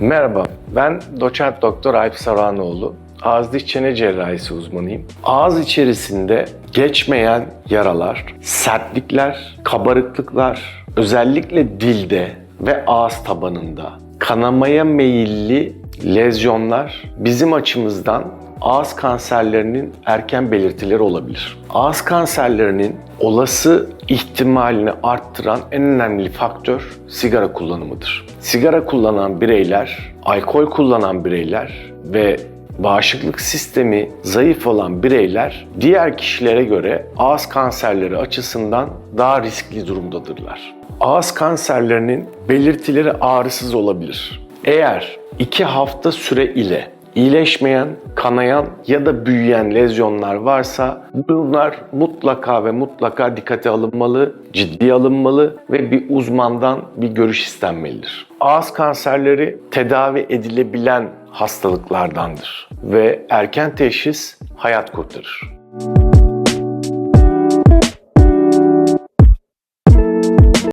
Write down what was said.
Merhaba, ben doçent doktor Alp Saranoğlu. Ağız diş çene cerrahisi uzmanıyım. Ağız içerisinde geçmeyen yaralar, sertlikler, kabarıklıklar, özellikle dilde ve ağız tabanında kanamaya meyilli lezyonlar bizim açımızdan ağız kanserlerinin erken belirtileri olabilir. Ağız kanserlerinin olası ihtimalini arttıran en önemli faktör sigara kullanımıdır. Sigara kullanan bireyler, alkol kullanan bireyler ve bağışıklık sistemi zayıf olan bireyler diğer kişilere göre ağız kanserleri açısından daha riskli durumdadırlar. Ağız kanserlerinin belirtileri ağrısız olabilir. Eğer 2 hafta süre ile iyileşmeyen, kanayan ya da büyüyen lezyonlar varsa bunlar mutlaka ve mutlaka dikkate alınmalı, ciddiye alınmalı ve bir uzmandan bir görüş istenmelidir. Ağız kanserleri tedavi edilebilen hastalıklardandır ve erken teşhis hayat kurtarır.